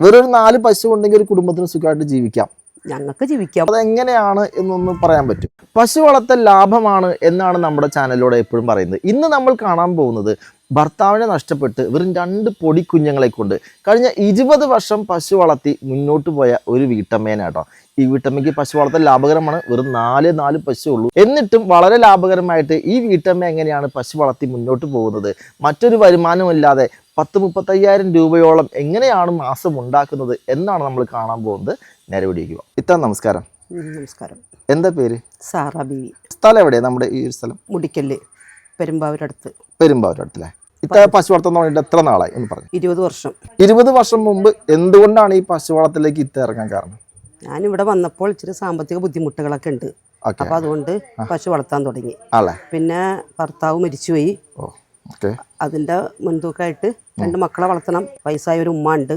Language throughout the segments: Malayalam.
വെറൊരു നാല് പശു ഉണ്ടെങ്കിൽ ഒരു കുടുംബത്തിന് സുഖമായിട്ട് ജീവിക്കാം. ഞങ്ങൾക്ക് ജീവിക്കാം. അതെങ്ങനെയാണ് എന്നൊന്ന് പറയാൻ പറ്റും. പശു വളർത്തൽ ലാഭമാണ് എന്നാണ് നമ്മുടെ ചാനലിലൂടെ എപ്പോഴും പറയുന്നത്. ഇന്ന് നമ്മൾ കാണാൻ പോകുന്നത് ഭർത്താവിനെ നഷ്ടപ്പെട്ട് വെറും രണ്ട് പൊടി കുഞ്ഞുങ്ങളെ കൊണ്ട് കഴിഞ്ഞ ഇരുപത് വർഷം പശു വളർത്തി മുന്നോട്ട് പോയ ഒരു വീട്ടമ്മേനാട്ടോ. ഈ വീട്ടമ്മയ്ക്ക് പശു വളർത്തൽ ലാഭകരമാണ്. വെറും നാല് നാല് പശു ഉള്ളൂ. എന്നിട്ടും വളരെ ലാഭകരമായിട്ട് ഈ വീട്ടമ്മ എങ്ങനെയാണ് പശു വളർത്തി മുന്നോട്ട് പോകുന്നത്? മറ്റൊരു വരുമാനമില്ലാതെ പത്ത് മുപ്പത്തയ്യായിരം രൂപയോളം എങ്ങനെയാണ് മാസം ഉണ്ടാക്കുന്നത് എന്നാണ് നമ്മൾ കാണാൻ പോകുന്നത്. നേരെ പിടിക്കുക ഇത്താ നമസ്കാരം. നമസ്കാരം. എന്താ പേര്? സാറ ബീവി. സ്ഥലം എവിടെയാണ് നമ്മുടെ ഈ ഒരു സ്ഥലം? മുടിക്കൽ പെരുമ്പാവൂരടുത്ത്. പെരുമ്പാവൂരത്തിലെ ഇത്ത പശു വളർത്തുന്ന എത്ര നാളായി എന്ന് പറഞ്ഞു. ഇരുപത് വർഷം. ഇരുപത് വർഷം മുമ്പ് എന്തുകൊണ്ടാണ് ഈ പശു വളർത്തലേക്ക് ഇത്ത ഇറങ്ങാൻ കാരണം? ഞാനിവിടെ വന്നപ്പോൾ ഇച്ചിരി സാമ്പത്തിക ബുദ്ധിമുട്ടുകളൊക്കെ ഉണ്ട്. അപ്പൊ അതുകൊണ്ട് പശു വളർത്താൻ തുടങ്ങി. പിന്നെ ഭർത്താവ് മരിച്ചുപോയി. അതിന്റെ മുൻതൂക്കായിട്ട് മുൻതൂക്കമായിട്ട് രണ്ട് മക്കളെ വളർത്തണം. വയസ്സായ ഒരു ഉമ്മ ഉണ്ട്.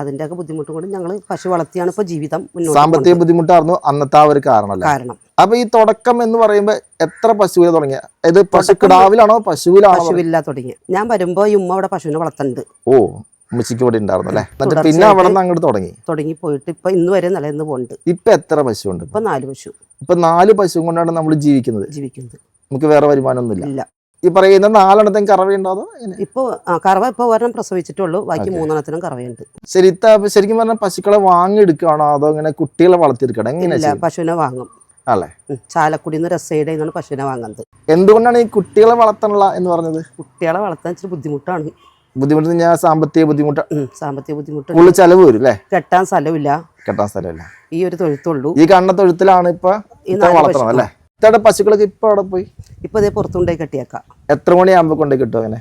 അതിന്റെ ഒക്കെ ബുദ്ധിമുട്ട് കൊണ്ട് ഞങ്ങൾ പശു വളർത്തിയാണ് ഇപ്പൊ ജീവിതം സാമ്പത്തിക ബുദ്ധിമുട്ടായിരുന്നു അന്നത്തെ ആ ഒരു കാരണം കാരണം. അപ്പൊ ഈ തുടക്കം എന്ന് പറയുമ്പോ എത്ര പശുവിൽ തുടങ്ങിയ? ഇത് പശു കിടാവിലാണോ? പശുവിലാണോ? പശുവില്ല തുടങ്ങി. ഞാൻ വരുമ്പോ ഈ ഉമ്മ അവിടെ പശുവിനെ വളർത്തുന്നുണ്ട് ഓ ഉമ്മച്ചിക്ക് ഇവിടെ ഉണ്ടായിരുന്നു അല്ലേ എന്നിട്ട് പിന്നെ അവിടെ നിന്ന് അങ്ങോട്ട് തുടങ്ങി? തുടങ്ങി പോയിട്ട് ഇപ്പൊ ഇന്ന് വരെ നിലനിന്ന് പോകുന്നുണ്ട് ഇപ്പൊ എത്ര പശു ഉണ്ട് ഇപ്പൊ നാല് പശു. ഇപ്പൊ നാല് പശു കൊണ്ടാണ് നമ്മൾ ജീവിക്കുന്നത്. ജീവിക്കുന്നത്. നമുക്ക് വേറെ വരുമാനമൊന്നുമില്ല ഇല്ല. ഈ പറയുന്ന നാലെണ്ണത്തിനും കറവയുണ്ടോ ആ കറവ ഇപ്പൊ ഒരെണ്ണം പ്രസവിച്ചിട്ടുള്ളൂ. ബാക്കി മൂന്നെണ്ണത്തിനും കറവയുണ്ട്. ശരി ശരിക്കും പറഞ്ഞാൽ പശുക്കളെ വാങ്ങിയെടുക്കുകയാണോ? അതോ ഇങ്ങനെ കുട്ടികളെ വളർത്തിയെടുക്കണം എങ്ങനെയല്ല പശുവിനെ വാങ്ങും. അല്ലേ ഉം. ചാലക്കുടിയിൽ നിന്ന് രസയുടെ നിന്നാണ് പശുവിനെ വാങ്ങുന്നത്. എന്തുകൊണ്ടാണ് ഈ കുട്ടികളെ വളർത്തണുള്ള എന്ന് പറഞ്ഞത്? കുട്ടികളെ വളർത്താൻ ഇച്ചിരി ബുദ്ധിമുട്ടാണ്. ബുദ്ധിമുട്ട് ഞാൻ സാമ്പത്തിക ബുദ്ധിമുട്ട്. സാമ്പത്തിക ബുദ്ധിമുട്ട്. കൂടുതൽ ചെലവ് വരും അല്ലേ? കെട്ടാൻ സ്ഥലമില്ല. കെട്ടാൻ സ്ഥലമില്ല. ഈ ഒരു തൊഴുത്തുള്ളൂ. ഈ കണ്ണ തൊഴുത്തിലാണ് ഇപ്പൊ വളർത്തണം. അല്ലേ? ഇത്തവണ പശുക്കളൊക്കെ ഇപ്പൊ അവിടെ പോയി? ഇപ്പൊ ഇതേ പുറത്തുകൊണ്ടേ കെട്ടിയേക്കാം. എത്ര മണിയാകുമ്പോ കൊണ്ടേ കിട്ടും അങ്ങനെ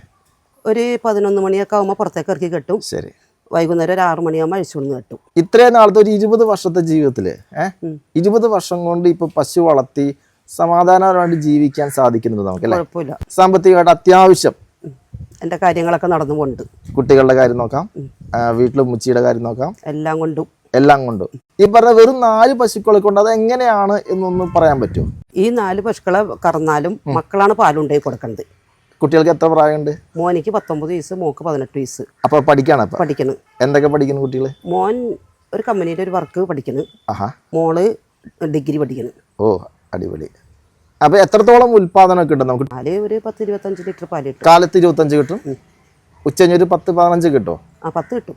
ഒരു പതിനൊന്ന് മണിയൊക്കെ ആകുമ്പോൾ പുറത്തേക്ക് ഇറക്കി കെട്ടും. ശരി. വൈകുന്നേരം ഒരു ആറു മണിയാകുമ്പോൾ അഴിച്ചുകൊണ്ട് കെട്ടും ഇത്രയും നാളത്തെ ഒരു ഇരുപത് വർഷത്തെ ജീവിതത്തിൽ ഏഹ് ഇരുപത് വർഷം കൊണ്ട് ഇപ്പൊ പശു വളർത്തി സമാധാനപരമായിട്ട് ജീവിക്കാൻ സാധിക്കുന്നത് നമുക്ക് കുഴപ്പമില്ല. സാമ്പത്തികമായിട്ട് അത്യാവശ്യം. എന്റെ കാര്യങ്ങളൊക്കെ നടന്നു കൊണ്ട് കുട്ടികളുടെ കാര്യം നോക്കാം. വീട്ടിലെ മുച്ചിയുടെ കാര്യം നോക്കാം. എല്ലാം കൊണ്ടും. എല്ലാം കൊണ്ടും. ഈ പറഞ്ഞ വെറും നാല് പശുക്കളെ കൊണ്ട് അത് എങ്ങനെയാണ് എന്നൊന്ന് പറയാൻ പറ്റുമോ? ഈ നാല് പശുക്കളെ കറന്നാലും മക്കളാണ് പാലുണ്ടായി കൊടുക്കുന്നത് കുട്ടികൾക്ക് എത്ര പ്രായമുണ്ട്? മോനിക്ക് പത്തൊമ്പത് വയസ്സ് മോക്ക് പതിനെട്ട് വയസ്സ്. അപ്പൊ പഠിക്കാണ് പഠിക്കണം. എന്തൊക്കെ പഠിക്കുന്നു കുട്ടികൾ മോൻ ഒരു കമ്പനിയുടെ ഒരു വർക്ക് പഠിക്കുന്നു ആഹാ. മോൾ ഡിഗ്രി പഠിക്കുന്നു ഓ അടിപൊളി. അപ്പൊ എത്രത്തോളം ഉൽപാദനം കിട്ടും നമുക്ക്? പാൽ ഒരു പത്ത് ഇരുപത്തഞ്ച് ലിറ്റർ പാൽ കിട്ടും. കാലത്ത് ഇരുപത്തഞ്ച് കിട്ടും? ഉച്ചഞ്ഞ് ഒരു പത്ത് പതിനഞ്ച് കിട്ടും? ആ പത്ത് കിട്ടും.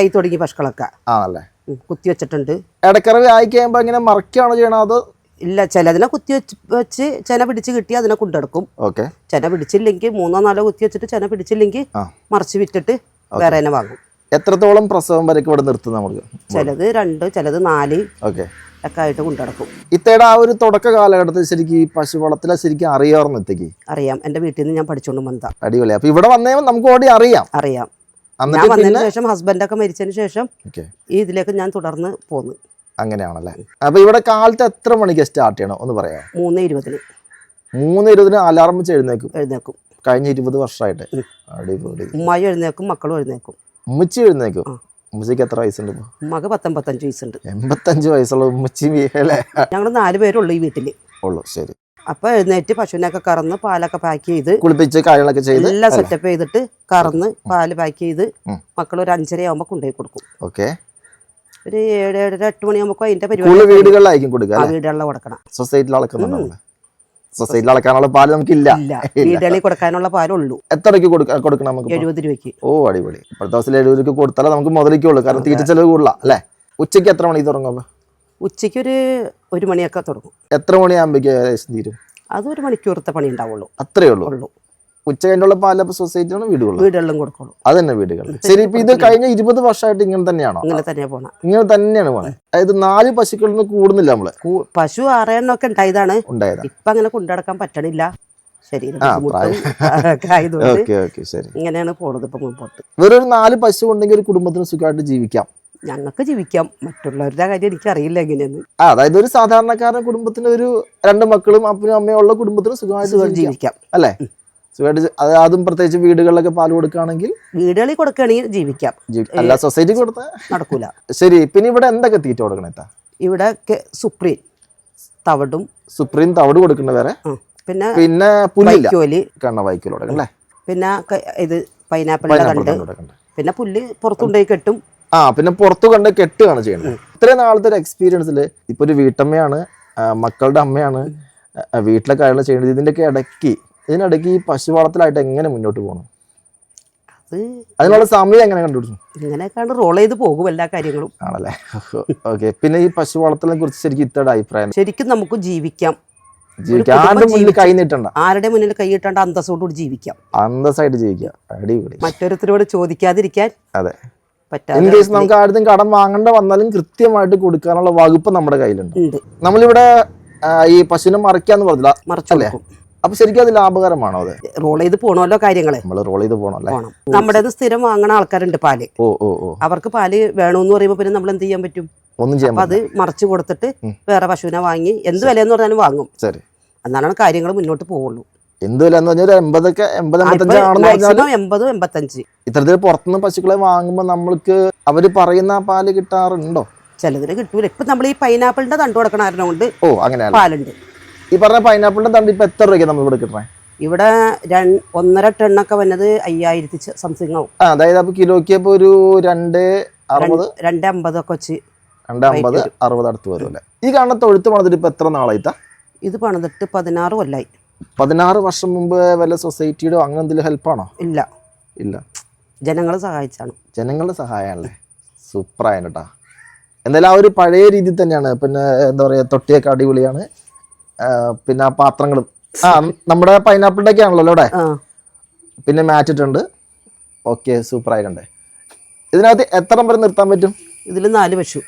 ആയി തുടങ്ങി പശുക്കളൊക്കെ. ആണല്ലേ? കുത്തി വെച്ചിട്ടുണ്ട് ഇടക്കറവി ആയി കഴിയുമ്പോ ഇങ്ങനെ മറക്കുകയാണോ ചെയ്യണോ അതോ ഇല്ല ചിലതിനെ കുത്തി വെച്ച് വെച്ച് ചെന പിടിച്ച് കിട്ടി അതിനെ കൊണ്ടെടുക്കും. ഓക്കെ. ചെന പിടിച്ചില്ലെങ്കിൽ മൂന്നോ നാലോ കുത്തി വെച്ചിട്ട് ചെന പിടിച്ചില്ലെങ്കിൽ. മറിച്ച് വിറ്റിട്ട് വേറെ തന്നെ വാങ്ങും. എത്രത്തോളം പ്രസവം വരെ ഇവിടെ നിർത്തും നമുക്ക് ചിലത് രണ്ട് ചിലത് നാല് ഓക്കെ. ഒക്കെ ആയിട്ട് കൊണ്ടെടുക്കും. ഇത്തയുടെ ആ ഒരു തുടക്ക കാലഘട്ടത്തിൽ ശരിക്കും ഈ പശു വളത്തിലെ ശരിക്കും അറിയാറുന്ന ഇത്തേക്ക്? അറിയാം. എന്റെ വീട്ടിൽ നിന്ന് ഞാൻ പഠിച്ചുകൊണ്ട് വന്നതാ. അടിപൊളി. അപ്പൊ ഇവിടെ വന്നേ നമുക്ക് ഓടി അറിയാം. അറിയാം. ഞാൻ വന്നതിന് ശേഷം ഹസ്ബൻഡൊക്കെ മരിച്ചതിന് ശേഷം ഈ ഇതിലേക്ക് ഞാൻ തുടർന്ന് പോന്നു. അങ്ങനെയാണല്ലേ? അപ്പൊ ഇവിടെ കാലത്ത് എത്ര മണിക്ക് സ്റ്റാർട്ട് ചെയ്യണം? ഒന്ന് പറയാം മൂന്ന് ഇരുപതിന്. മൂന്ന് ഇരുപതിന് അലാറം വെച്ച് എഴുന്നേക്കും എഴുന്നേക്കും കഴിഞ്ഞ ഇരുപത് വർഷമായിട്ട്. അടിപൊളി. ഉമ്മായി എഴുന്നേക്കും മക്കളും എഴുന്നേക്കും ഉമ്മച്ചി എഴുന്നേക്കും ഉമ്മച്ചിക്ക് എത്ര വയസ്സുണ്ട്? മക ഉമ്മക്ക് പത്തൊമ്പത്തഞ്ച് വയസ്സുണ്ട്. എൺപത്തഞ്ച് വയസ്സുള്ള ഉമ്മച്ചി അല്ലേ? ഞങ്ങൾ നാല് പേരുള്ളൂ ഈ വീട്ടിൽ ഉള്ളു ശരി. അപ്പൊ എഴുന്നേറ്റ് പശുവിനൊക്കെ കറന്ന് പാലൊക്കെ പാക്ക് ചെയ്ത് കുളിപ്പിച്ച് കാര്യങ്ങളൊക്കെ ചെയ്ത് എല്ലാം സെറ്റപ്പ് ചെയ്തിട്ട് കറന്ന് പാൽ പാക്ക് ചെയ്ത്. മക്കൾ ഒരു അഞ്ചര ആകുമ്പോൾ കൊണ്ടുപോയി കൊടുക്കും. ഓക്കെ. ഒരു ഏഴ് ഏഴര എട്ട് മണിയാകുമ്പോൾ അതിന്റെ പരിപാടി വീടുകളിലായിരിക്കും കൊടുക്കുക വീടുകളിൽ കൊടുക്കണം. സൊസൈറ്റിയിൽ അളക്കുന്നുണ്ടാവില്ല സൊസൈറ്റിയിൽ അളക്കാനുള്ള പാൽ നമുക്കില്ല. ഇല്ല. വീടുകളിൽ കൊടുക്കാനുള്ള പാലുള്ളൂ. എത്രയ്ക്ക് കൊടുക്കണം നമുക്ക്? എഴുപത് രൂപയ്ക്ക്. ഓ അടിപൊളി. ഇപ്പോഴത്തെ ദിവസം എഴുപത് രൂപയ്ക്ക് കൊടുത്താലേ നമുക്ക് മുതലിക്കുള്ളൂ. കാരണം തീറ്റ ചെലവ് കൂടുതല അല്ലേ? ഉച്ചയ്ക്ക് എത്ര മണിക്ക് തുടങ്ങും ഉച്ചയ്ക്ക് ഒരു ഒരു മണിയൊക്കെ തുടങ്ങും. എത്ര മണിയാകുമ്പോഴേക്കും തീരും? അത് ഒരു മണിക്കൂറത്തെ പണി ഉണ്ടാവുള്ളൂ. അത്രേ ഉള്ളൂ. ഉള്ളൂ. ഉച്ച കഴിഞ്ഞുള്ള പാല സൊസൈറ്റിയാണ് വീടുകൾ വീടുകളിലും കൊടുക്കുള്ളൂ. അത് തന്നെ വീടുകൾ. ശരി ഇപ്പൊ ഇത് കഴിഞ്ഞ ഇരുപത് വർഷമായിട്ട് ഇങ്ങനെ തന്നെയാണോ? ഇങ്ങനെ തന്നെ പോണേ. ഇങ്ങനെ തന്നെയാണ് പോണേ. അതായത് നാല് പശുക്കളിൽ നിന്ന് കൂടുന്നില്ല നമ്മൾ. പശു ആറെണ്ണമൊക്കെ ഉണ്ടായതാണ്. ഉണ്ടായത്. ഇപ്പൊ അങ്ങനെ കൊണ്ടുനടക്കാൻ പറ്റണില്ല. ശരീരം ഇങ്ങനെയാണ് പോണത് ഇപ്പൊ മുമ്പോട്ട്. വെറൊരു നാല് പശു ഉണ്ടെങ്കിൽ ഒരു കുടുംബത്തിന് സുഖമായിട്ട് ജീവിക്കാം. ഞങ്ങൾക്ക് ജീവിക്കാം. മറ്റുള്ളവരുടെ കാര്യം എനിക്കറിയില്ല എങ്ങനെയെന്ന്. അതായത് ഒരു സാധാരണക്കാരൻ കുടുംബത്തിന് ഒരു രണ്ട് മക്കളും അപ്പനും അമ്മയും ഉള്ള കുടുംബത്തിന് സുഖമായിട്ട് ജീവിക്കാം. അല്ലേ? സുഖമായിട്ട് അത് അതും പ്രത്യേകിച്ച് വീടുകളിലൊക്കെ പാൽ കൊടുക്കുകയാണെങ്കിൽ വീടുകളിൽ കൊടുക്കുകയാണെങ്കിൽ ജീവിക്കാം. അല്ല സൊസൈറ്റി കൊടുത്ത? നടക്കൂല. ശരി പിന്നെ ഇവിടെ എന്തൊക്കെ തീറ്റ കൊടുക്കണേ ഇവിടെ സുപ്രീം തവടും. സുപ്രീം തവട് കൊടുക്കണ്ട വേറെ? പിന്നെ പിന്നെ പുല്ലില്ല. വൈക്കോൽ. കണ്ണ വൈക്കോൽ കൊടുക്കണം അല്ലേ? പിന്നെ ഇത് പൈനാപ്പിളിന്റെ കണ്ട് പിന്നെ പുല്ല് പുറത്തുണ്ടായി കെട്ടും. ആ പിന്നെ പുറത്തു കണ്ട് കെട്ടുകയാണ് ചെയ്യുന്നത് ഇത്രയും നാളത്തെ ഒരു എക്സ്പീരിയൻസിൽ ഇപ്പൊ ഒരു വീട്ടമ്മയാണ് മക്കളുടെ അമ്മയാണ് വീട്ടിലെ കാര്യങ്ങൾ ചെയ്യുന്നത്. ഇതിന്റെയൊക്കെ ഇടയ്ക്ക് ഇതിനിടയ്ക്ക് ഈ പശു വളത്തിലായിട്ട് എങ്ങനെ മുന്നോട്ട് പോകണം അത് അതിനുള്ള സമയം എങ്ങനെ കണ്ടുപിടിച്ചു? ഇങ്ങനെയൊക്കെയാണ് റോൾ ചെയ്ത് പോകും എല്ലാ കാര്യങ്ങളും. ആണല്ലേ? ഓക്കെ. പിന്നെ ഈ പശു വളർത്തലിനെ കുറിച്ച് ശരിക്കും ഇത്തയുടെ അഭിപ്രായം? ശരിക്കും നമുക്ക് ജീവിക്കാം. ജീവിക്കാം. ആരുടെ മുന്നിൽ കൈ നീട്ടണ്ട? ആരുടെ മുന്നിൽ കൈയിട്ടാണ്ട് അന്തസ്സോടുകൂടി ജീവിക്കാം. അന്തസ്സായിട്ട് ജീവിക്കാം. അടിപൊളി. മറ്റൊരുത്തരോട് ചോദിക്കാതിരിക്കാൻ അതെ. ഇൻ കേസ് നമുക്ക് ആരുടെ കടം വാങ്ങേണ്ട വന്നാലും കൃത്യമായിട്ട് കൊടുക്കാനുള്ള വകുപ്പ് നമ്മുടെ കയ്യിലുണ്ട്. നമ്മളിവിടെ ഈ പശുവിനെ മറിക്കാന്ന് പറഞ്ഞില്ല. മറച്ചു അല്ലേ? കൊടുക്കും. അപ്പൊ ശരിക്കും അത് ലാഭകരമാണോ അത്? റോൾ ചെയ്ത് പോണല്ലോ കാര്യങ്ങൾ. നമ്മൾ റോൾ ചെയ്ത് പോണല്ലേ പോണം. നമ്മുടേത് സ്ഥിരം വാങ്ങണ ആൾക്കാരുണ്ട് പാൽ. ഓ ഓ ഓ. അവർക്ക് പാൽ വേണമെന്ന് പറയുമ്പോൾ പിന്നെ നമ്മൾ എന്ത് ചെയ്യാൻ പറ്റും? ഒന്നും ചെയ്യാൻ അപ്പൊ അത് മറിച്ച് കൊടുത്തിട്ട് വേറെ പശുവിനെ വാങ്ങി എന്ത് വിലയെന്ന് പറഞ്ഞാലും വാങ്ങും. പറ്റില്ല. ശരി. എന്നാലാണ് കാര്യങ്ങൾ മുന്നോട്ട് പോവുള്ളൂ. എന്ത് വില എന്ന് പറഞ്ഞാൽ എൺപതൊക്കെ എൺപത് എൺപത്തഞ്ചാണെന്ന് പറഞ്ഞാൽ മാക്സിമം എൺപത് എൺപത്തഞ്ച്. ഇത്തരത്തിൽ പുറത്തുനിന്ന് പശുക്കളെ വാങ്ങുമ്പോൾ നമ്മൾക്ക് അവർ പറയുന്ന ആ പാൽ കിട്ടാറുണ്ടോ? ചിലതിന് കിട്ടൂല. ഇപ്പൊ നമ്മൾ ഈ പൈനാപ്പിളിന്റെ തണ്ട് കൊടുക്കണ കാരണം കൊണ്ട് ഓ അങ്ങനെയല്ല? പാലുണ്ട്. ഈ പറഞ്ഞ പൈനാപ്പിളിന്റെ തണ്ട് ഇപ്പൊ എത്ര രൂപയ്ക്ക് നമ്മൾ ഇവിടെ കിട്ടണേ ഇവിടെ ഒന്നര ടണ്ണൊക്കെ വന്നത് അയ്യായിരത്തി സംതിങ് ആവും. അതായത് അപ്പൊ കിലോയ്ക്ക് ഇപ്പൊ ഒരു രണ്ട് അറുപത്? രണ്ട് അമ്പത് ഒക്കെ വെച്ച് രണ്ട് അമ്പത് അറുപത് അടുത്ത് വരും അല്ലേ? ഈ കാണുന്ന തൊഴുത്ത് പണിതിട്ട് ഇപ്പൊ എത്ര നാളായിട്ടാ? ഇത് പണിതിട്ട് പതിനാറ് കൊല്ലായി. പതിനാറ് വർഷം മുമ്പ് വല്ല സൊസൈറ്റിയുടെ അങ്ങനെ എന്തെങ്കിലും ഹെൽപ്പാണോ ഇല്ല. ഇല്ല. ജനങ്ങളെ സഹായിച്ചാണ്. ജനങ്ങളുടെ സഹായമാണല്ലേ സൂപ്പറായാണ് കേട്ടാ എന്തായാലും ആ ഒരു പഴയ രീതി തന്നെയാണ്. പിന്നെ എന്താ പറയുക തൊട്ടിയൊക്കെ അടിപൊളിയാണ്. പിന്നെ പാത്രങ്ങളും. ആ നമ്മുടെ പൈനാപ്പിളിന്റെ ഒക്കെ ആണല്ലോ ഇവിടെ പിന്നെ മാറ്റ് ഇട്ടുണ്ട് ഓക്കെ സൂപ്പറായിട്ടുണ്ട് ഇതിനകത്ത് എത്ര നമ്പർ നിർത്താൻ പറ്റും? ഇതിൽ നാല് പശു.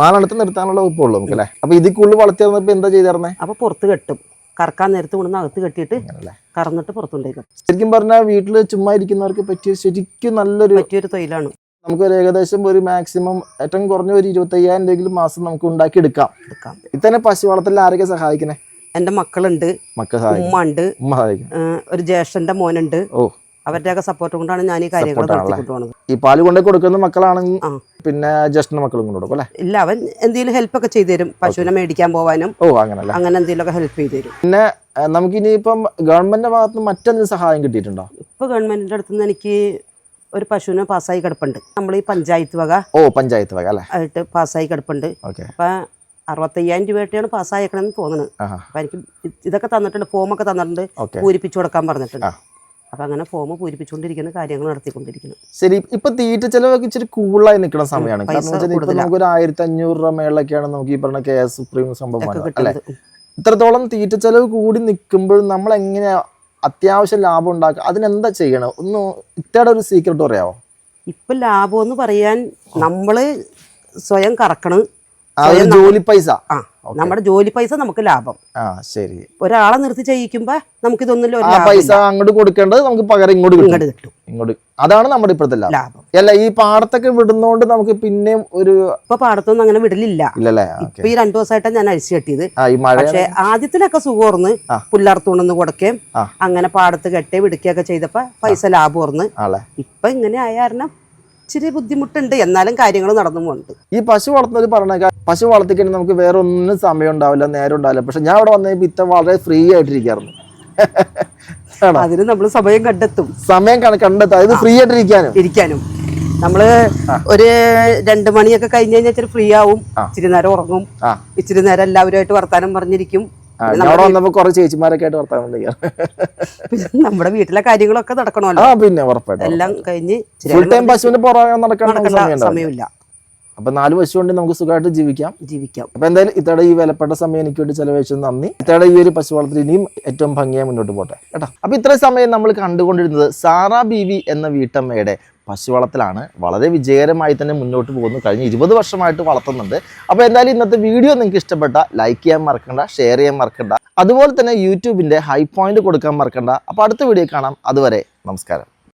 നാലെണ്ണത്ത് നിർത്താനുള്ള ഉള്ളൂ നമുക്ക് അല്ലേ? അപ്പൊ ഇതിൽ കൂടുതൽ വളർത്തിയിരുന്നപ്പോ എന്താ ചെയ്തിരുന്നേ അപ്പൊ പുറത്ത് കെട്ടും. കറക്കാൻ നേരത്ത് കൊണ്ടുവന്ന് അകത്ത് കെട്ടിയിട്ട് കറന്നിട്ട് പുറത്തുണ്ടായിരിക്കും ശരിക്കും പറഞ്ഞാൽ വീട്ടിൽ ചുമ്മാ ഇരിക്കുന്നവർക്ക് പറ്റിയ ശരിക്കും നല്ലൊരു പറ്റിയൊരു തൊഴിലാണ്. നമുക്ക് ഒരു ഏകദേശം ഒരു മാക്സിമം ഏറ്റവും കുറഞ്ഞ ഒരു ഇരുപത്തയ്യായിരം രൂപയെങ്കിലും മാസം നമുക്ക് ഉണ്ടാക്കി എടുക്കാം. എടുക്കാം ഇത്തന്നെ പശു വളർത്തലിൽ ആരൊക്കെ സഹായിക്കണേ? എന്റെ മക്കളുണ്ട്. ഉമ്മ ഉണ്ട്. ഒരു ജ്യേഷ്ഠന്റെ മോനുണ്ട്. ഓ. അവരുടെയൊക്കെ സപ്പോർട്ട് കൊണ്ടാണ് ഞാൻ ഈ കാര്യങ്ങൾ നടത്തിക്കൊണ്ടുപോകുന്നത് ഈ പാൽ കൊണ്ടേ കൊടുക്കുന്ന മക്കളാണെങ്കിൽ പിന്നെ ജ്യേഷ്ഠന്റെ മക്കളും കൊണ്ട് കൊടുക്കും അല്ലേ? ഇല്ല അവൻ എന്തെങ്കിലും ഹെൽപ്പ് ഒക്കെ ചെയ്തു തരും. പശുവിനെ മേടിക്കാൻ പോവാനും ഓ അങ്ങനെ അങ്ങനെ എന്തെങ്കിലുമൊക്കെ ഹെൽപ്പ് ചെയ്തു തരും. പിന്നെ നമുക്ക് ഇനിയിപ്പം ഗവൺമെന്റിന്റെ ഭാഗത്ത് നിന്ന് മറ്റെന്തെങ്കിലും സഹായം കിട്ടിയിട്ടുണ്ടോ? ഇപ്പൊ ഗവൺമെന്റിന്റെ അടുത്ത് നിന്ന് എനിക്ക് ഒരു പശുവിനെ പാസ്സായി കിടപ്പുണ്ട്. നമ്മൾ ഈ പഞ്ചായത്ത് വക ഓ പഞ്ചായത്ത് വക അല്ലേ? ആയിട്ട് പാസ്സായി കിടപ്പുണ്ട്. ഓക്കെ. അപ്പൊ അറുപത്തയ്യായിരം രൂപയായിട്ടാണ് പാസ്സായേക്കണെന്ന് തോന്നുന്നത് അപ്പൊ എനിക്ക് ഇതൊക്കെ തന്നിട്ടുണ്ട് ഫോമൊക്കെ തന്നിട്ടുണ്ട് പൂരിപ്പിച്ചു കൊടുക്കാൻ പറഞ്ഞിട്ടുണ്ട്. അപ്പൊ അങ്ങനെ ഫോം പൂരിപ്പിച്ചുകൊണ്ടിരിക്കുന്ന കാര്യങ്ങൾ നടത്തിക്കൊണ്ടിരിക്കുന്നു. ശരി ഇപ്പൊ തീറ്റ ചെലവൊക്കെ ഇച്ചിരി കൂളായി നിൽക്കുന്ന സമയമാണ് നമുക്ക് ഒരു ആയിരത്തി അഞ്ഞൂറ് രൂപ മേളിലൊക്കെയാണ് നമുക്ക് ഈ പറഞ്ഞ കെ എസ് സുപ്രീം സംഭവം ഇത്രത്തോളം തീറ്റ ചെലവ് കൂടി നിൽക്കുമ്പോഴും നമ്മൾ എങ്ങനെ അത്യാവശ്യം ലാഭം ഉണ്ടാക്കുക. അതിനെന്താ ചെയ്യണം? ഒന്ന് ഇത്തയുടെ ഒരു സീക്രട്ട് പറയാമോ ഇപ്പൊ ലാഭം എന്ന് പറയാൻ നമ്മൾ സ്വയം കറക്കണം. ജോലി പൈസ. ആ. നമ്മുടെ ജോലി പൈസ നമുക്ക് ലാഭം. ആ ശരി. ഒരാളെ നിർത്തി ചെയ്യിക്കുമ്പോ നമുക്ക് ഇതൊന്നും ആ പൈസ അങ്ങോട്ട് കൊടുക്കേണ്ടത് നമുക്ക് പകരം ഇങ്ങോട്ട് ഇങ്ങോട്ട് കിട്ടും. ഇങ്ങോട്ട്. അതാണ് നമ്മുടെ ഇപ്പോഴത്തെ ലാഭം. അല്ല ഈ പാടത്തൊക്കെ വിടുന്നോണ്ട് നമുക്ക് പിന്നെ ഒരു ഇപ്പൊ പാടത്തൊന്നും അങ്ങനെ വിടലില്ല. ഇല്ലല്ലേ? ഇപ്പൊ ഈ രണ്ടു ദിവസമായിട്ടാണ് ഞാൻ അഴിച്ചു കെട്ടിയത്. പക്ഷെ ആദ്യത്തിലൊക്കെ സുഖോർന്ന് ആ. പുല്ലർത്തുകൊണ്ടെന്ന് കൊടുക്കുകയും അങ്ങനെ പാടത്ത് കെട്ടേ വിടുക്കുകയൊക്കെ ചെയ്തപ്പോ പൈസ ലാഭം ഓർന്ന് ഇപ്പൊ ഇങ്ങനെ ആയ കാരണം ഇച്ചിരി ബുദ്ധിമുട്ടുണ്ട്. എന്നാലും കാര്യങ്ങൾ നടന്നു പോകുന്നുണ്ട്. ഈ പശു വളർത്തുന്നവർ പറഞ്ഞാൽ പശു വളർത്തിക്കഴിഞ്ഞാൽ നമുക്ക് വേറെ ഒന്നും സമയം ഉണ്ടാവില്ല നേരം ഉണ്ടാവില്ല. പക്ഷെ ഞാൻ അവിടെ വന്നപ്പോൾ ഇത്ത വളരെ ഫ്രീ ആയിട്ടിരിക്കാറുണ്ട് ആണോ? അതിന് നമ്മൾ സമയം കണ്ടെത്തും. സമയം കണ്ടെത്തും. അതായത് ഫ്രീ ആയിട്ടിരിക്കാനും. ഇരിക്കാനും. നമ്മൾ ഒരു രണ്ട് മണിയൊക്കെ കഴിഞ്ഞ് കഴിഞ്ഞാൽ ഇച്ചിരി ഫ്രീ ആവും. ഇച്ചിരി നേരം ഉറങ്ങും. ഇച്ചിരി നേരം എല്ലാവരുമായിട്ട് വർത്താനം പറഞ്ഞിരിക്കും. അവിടെ കുറേ ചേച്ചിമാരൊക്കെ ആയിട്ട് വർത്താനം ചെയ്യാം പിന്നെ നമ്മുടെ വീട്ടിലെ കാര്യങ്ങളൊക്കെ നടക്കണമല്ലോ. ആ പിന്നെ ഉറപ്പായിട്ടും എല്ലാം കഴിഞ്ഞ് ഫുൾ ടൈം പശുവിന്റെ പുറകെ നടക്കാൻ സമയമില്ല. അപ്പൊ നാല് പശു കൊണ്ട് നമുക്ക് സുഖമായിട്ട് ജീവിക്കാം. ജീവിക്കാം. അപ്പൊ എന്തായാലും ഇത്തയുടെ ഈ വിലപ്പെട്ട സമയം എനിക്ക് വേണ്ടി ചെലവഴിച്ചത് നന്ദി. ഇത്തയുടെ ഈ ഒരു പശു വളർത്തൽ ഇനിയും ഏറ്റവും ഭംഗിയായി മുന്നോട്ട് പോട്ടെ കേട്ടോ? അപ്പൊ ഇത്ര സമയം നമ്മൾ കണ്ടുകൊണ്ടിരുന്നത് സാറാ ബീവി എന്ന വീട്ടമ്മയുടെ പശു വളർത്തലാണ്. വളരെ വിജയകരമായി തന്നെ മുന്നോട്ട് പോകുന്നു. കഴിഞ്ഞ ഇരുപത് വർഷമായിട്ട് വളർത്തുന്നുണ്ട്. അപ്പോൾ എന്തായാലും ഇന്നത്തെ വീഡിയോ നിങ്ങൾക്ക് ഇഷ്ടപ്പെട്ട ലൈക്ക് ചെയ്യാൻ മറക്കണ്ട ഷെയർ ചെയ്യാൻ മറക്കണ്ട. അതുപോലെ തന്നെ യൂട്യൂബിന്റെ ഹൈ പോയിന്റ് കൊടുക്കാൻ മറക്കണ്ട. അപ്പോൾ അടുത്ത വീഡിയോ കാണാം. അതുവരെ നമസ്കാരം.